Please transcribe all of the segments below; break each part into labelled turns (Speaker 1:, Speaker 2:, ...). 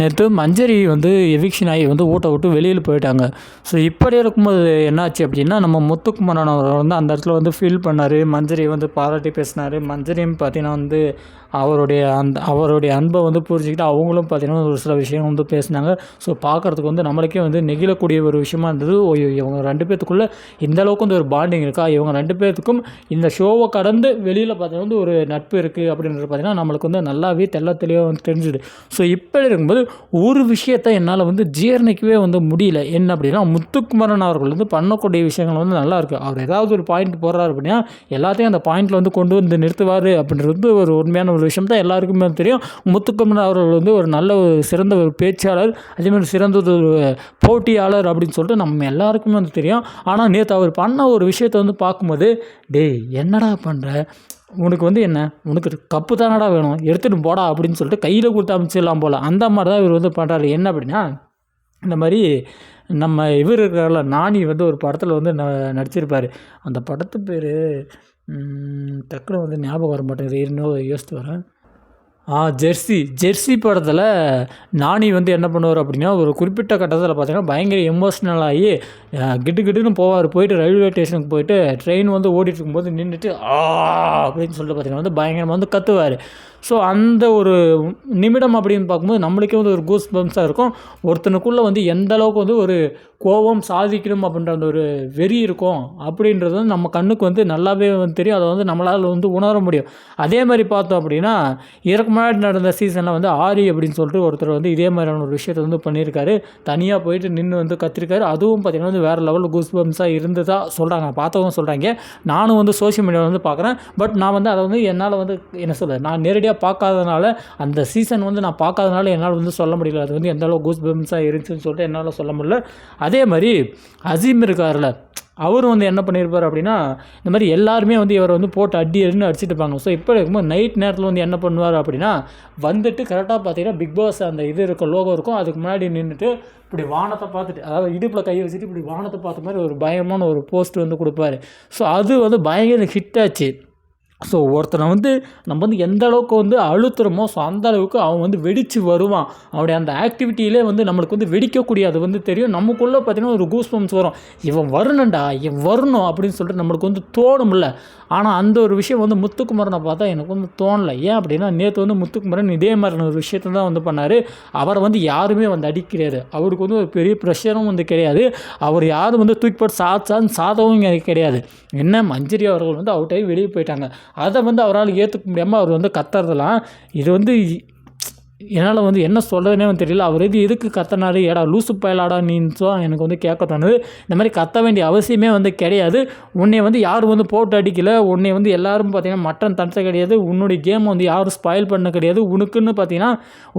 Speaker 1: நேற்று மஞ்சரி வந்து எவிக்ஷன் ஆகி வந்து ஊட்ட விட்டு வெளியில் போயிட்டாங்க. ஸோ இப்படி இருக்கும்போது என்னாச்சு அப்படின்னா நம்ம முத்துக்குமரன் அவர் வந்து அந்த இடத்துல வந்து ஃபீல் பண்ணார். மஞ்சரி வந்து பாராட்டி பேசினார். மஞ்சரியும் பார்த்தீங்கன்னா வந்து அவருடைய அந்த அவருடைய அன்பை வந்து புரிஞ்சுக்கிட்டு அவங்களும் பார்த்தீங்கன்னா ஒரு சில விஷயம் வந்து பேசினாங்க. ஸோ பார்க்குறதுக்கு வந்து நம்மளுக்கே வந்து நெகிழக்கூடிய ஒரு விஷயமா இருந்தது. ஓய்யோ இவங்க ரெண்டு பேர்த்துக்குள்ளே இந்த அளவுக்கு வந்து ஒரு பாண்டிங் இருக்கா? இவங்க ரெண்டு பேர்த்துக்கும் இந்த ஷோவை கடந்து வெளியில் பார்த்தீங்கன்னா வந்து ஒரு நட்பு இருக்குது அப்படின்றது பார்த்தீங்கன்னா நம்மளுக்கு வந்து நல்லாவே தெல்ல தெளிவாக வந்து தெரிஞ்சுது. ஸோ இப்போ இருக்கும்போது ஒரு விஷயத்தை என்னால் வந்து ஜீரணிக்கவே வந்து முடியல. என்ன அப்படின்னா முத்துக்குமரன் அவர்கள் வந்து பண்ணக்கூடிய விஷயங்கள் வந்து நல்லா இருக்குது அவர் ஏதாவது ஒரு பாயிண்ட் போடுறாரு அப்படின்னா எல்லாத்தையும் அந்த பாயிண்டில் வந்து கொண்டு வந்து நிறுத்துவார் அப்படின்றது வந்து ஒரு உண்மையான ஒரு விஷயம் தான் எல்லாருக்குமே தெரியும். முத்துக்குமரன் அவர்கள் வந்து ஒரு நல்ல ஒரு சிறந்த ஒரு பேச்சாளர் அதேமாதிரி சிறந்த ஒரு போட்டியாளர் அப்படின்னு சொல்லிட்டு நம்ம எல்லாருக்குமே வந்து தெரியும். ஆனால் நேற்று அவர் பண்ண ஒரு விஷயத்தை வந்து பார்க்கும்போது டேய் என்னடா பண்ணுற உனக்கு வந்து என்ன? உனக்கு கப்பு தானடா வேணும். எடுத்துகிட்டு போடா அப்படின்னு சொல்லிட்டு கையில் கொடுத்து அமைச்சிடலாம் போல். அந்த மாதிரி தான் இவர் வந்து பண்ணுறாரு என்ன அப்படின்னா இந்த மாதிரி நம்ம இவர் இருக்கார்ல நானி வந்து ஒரு படத்தில் வந்து ந நடிச்சிருப்பார். அந்த படத்து பேர் டக்குனு வந்து ஞாபகம் வர மாட்டேங்குது. இன்னும் யோசித்து வரேன் ஆ ஜெர்சி. ஜெர்சி படத்தில் நானி வந்து என்ன பண்ணுவார் அப்படின்னா ஒரு குறிப்பிட்ட கட்டத்தில் பார்த்தீங்கன்னா பயங்கர எமோஷ்னல் ஆகி கிட்டு கிட்டுன்னு போவார். போயிட்டு ரயில்வே ஸ்டேஷனுக்கு போயிட்டு ட்ரெயின் வந்து ஓடிட்டு இருக்கும்போது நின்றுட்டு ஆ! அப்படின்னு சொல்லிட்டு பார்த்தீங்கன்னா வந்து பயங்கரமாக வந்து கத்துவார். ஸோ அந்த ஒரு நிமிடம் அப்படின்னு பார்க்கும்போது நம்மளுக்கே வந்து ஒரு கூஸ் பம்ஸாக இருக்கும். ஒருத்தனுக்குள்ளே வந்து எந்த அளவுக்கு வந்து ஒரு கோபம் சாதிக்கணும் அப்படின்ற அந்த ஒரு வெறி இருக்கும் அப்படின்றது வந்து நம்ம கண்ணுக்கு வந்து நல்லாவே வந்து தெரியும். அதை வந்து நம்மளால் வந்து உணர முடியும். அதே மாதிரி பார்த்தோம் அப்படின்னா இறக்கும் முன்னாடி நடந்த சீசனில் வந்து ஆரி அப்படின்னு சொல்லிட்டு ஒருத்தர் வந்து இதே மாதிரியான ஒரு விஷயத்தை வந்து பண்ணியிருக்காரு. தனியாக போயிட்டு நின்று வந்து கத்திருக்காரு. அதுவும் பார்த்திங்கன்னா வந்து வேறு லெவலில் கூஸ் பம்ஸாக இருந்ததா சொல்கிறாங்க பார்த்தவங்க சொல்கிறாங்க நானும் வந்து சோஷியல் மீடியாவில் வந்து பார்க்குறேன். பட் நான் வந்து அதை வந்து என்னால் வந்து என்ன சொல்ல நான் நேரடியாக பார்க்காதனால அந்த சீசன் வந்து நான் பார்க்காதனால என்னால் வந்து சொல்ல முடியல. அது வந்து எந்த அளவு கூஸ் பம்ஸாக இருந்துச்சுன்னு சொல்லிட்டு என்னால் சொல்ல முடியல. அதே மாதிரி அசீம் இருக்கார்ல அவரும் வந்து என்ன பண்ணியிருப்பார் அப்படின்னா இந்த மாதிரி எல்லாருமே வந்து இவரை வந்து போட்டு அடி அடின்னு அடிச்சிட்டு இருப்பாங்க. ஸோ இப்போ இருக்கும்போது நைட் நேரத்தில் வந்து என்ன பண்ணுவார் அப்படின்னா வந்துட்டு கரெக்டாக பார்த்தீங்கன்னா பிக் பாஸ் அந்த இது இருக்க லோகோ இருக்கும். அதுக்கு முன்னாடி நின்றுட்டு இப்படி வானத்தை பார்த்துட்டு அதாவது இடுப்பில் கை வச்சுட்டு இப்படி வானத்தை பார்த்த மாதிரி ஒரு பயமான ஒரு போஸ்ட் வந்து கொடுப்பாரு. ஸோ அது வந்து பயங்கர ஹிட் ஆச்சு. ஸோ ஒருத்தனை வந்து நம்ம வந்து எந்த அளவுக்கு வந்து அழுத்துறோமோ ஸோ அந்த அளவுக்கு அவன் வந்து வெடித்து வருவான். அவனுடைய அந்த ஆக்டிவிட்டியிலே வந்து நம்மளுக்கு வந்து வெடிக்கக்கூடிய அது வந்து தெரியும். நமக்குள்ளே பார்த்தீங்கன்னா ஒரு கூஸ் பம்ப்ஸ் வரும். இவன் வரணும்டா இவன் வரணும் அப்படின்னு சொல்லிட்டு நம்மளுக்கு வந்து தோணும்ல. ஆனால் அந்த ஒரு விஷயம் வந்து முத்துக்குமரனை பார்த்தா எனக்கு வந்து தோணலை. ஏன் அப்படின்னா நேற்று வந்து முத்துக்குமரன் இதே மாதிரியான ஒரு விஷயத்தை தான் வந்து பண்ணார். அவரை வந்து யாருமே வந்து அடிக்கிறாரு. அவருக்கு வந்து ஒரு பெரிய ப்ரெஷரும் வந்து கிடையாது. அவர் யாரும் வந்து தூக்கி போட்டு சாச்சான்னு சாதவும் கிடையாது. என்ன மஞ்சரி அவர்கள் வந்து அவுட் ஆகி வெளியே போயிட்டாங்க. அதை வந்து அவரால் ஏற்றுக்க முடியாமல் அவர் வந்து கத்துறதெல்லாம் இது வந்து என்னால் வந்து என்ன சொல்கிறதுனே வந்து தெரியல. அவர் இது எதுக்கு கத்தனாரு? ஏடா லூசு பயலாடா நீன்னு எனக்கு வந்து கேட்க தோணுது. இந்த மாதிரி கத்த வேண்டிய அவசியமே வந்து கிடையாது. உன்னை வந்து யாரும் வந்து போட்டு அடிக்கல. உன்னை வந்து எல்லாரும் பார்த்தீங்கன்னா மட்டன் தடுத்த கிடையாது. உன்னுடைய கேம் வந்து யாரும் ஸ்பாயில் பண்ண கிடையாது. உனக்குன்னு பார்த்தீங்கன்னா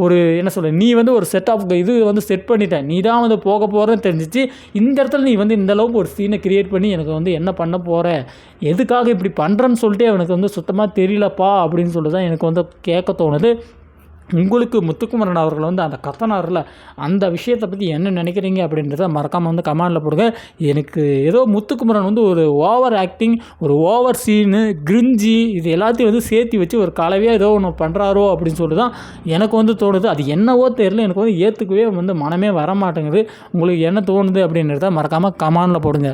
Speaker 1: ஒரு என்ன சொல்ல நீ வந்து ஒரு செட் ஆஃப் இது வந்து செட் பண்ணிட்ட. நீ தான் வந்து போக போகிறன்னு தெரிஞ்சிச்சு. இந்த இடத்துல நீ வந்து இந்த அளவுக்கு ஒரு சீனை கிரியேட் பண்ணி எனக்கு வந்து என்ன பண்ண போகிற எதுக்காக இப்படி பண்ணுறேன்னு சொல்லிட்டு எனக்கு வந்து சுத்தமாக தெரியலப்பா அப்படின்னு சொல்லி தான் எனக்கு வந்து கேட்க தோணுது. உங்களுக்கு முத்துக்குமரன் அவர்கள் வந்து அந்த கத்தனாரில் அந்த விஷயத்தை பற்றி என்ன நினைக்கிறீங்க அப்படின்றத மறக்காமல் வந்து கமெண்டில் போடுங்க. எனக்கு ஏதோ முத்துக்குமரன் வந்து ஒரு ஓவர் ஆக்டிங் ஒரு ஓவர் சீனு கிரிஞ்சி இது எல்லாத்தையும் வந்து சேர்த்து வச்சு ஒரு கலவையாக ஏதோ ஒன்று பண்ணுறாரோ அப்படின்னு சொல்லி தான் எனக்கு வந்து தோணுது. அது என்னவோ தெரியல எனக்கு வந்து ஏற்றுக்கவே வந்து மனமே வர மாட்டேங்குது உங்களுக்கு என்ன தோணுது அப்படின்றத மறக்காமல் கமாண்டில் போடுங்க.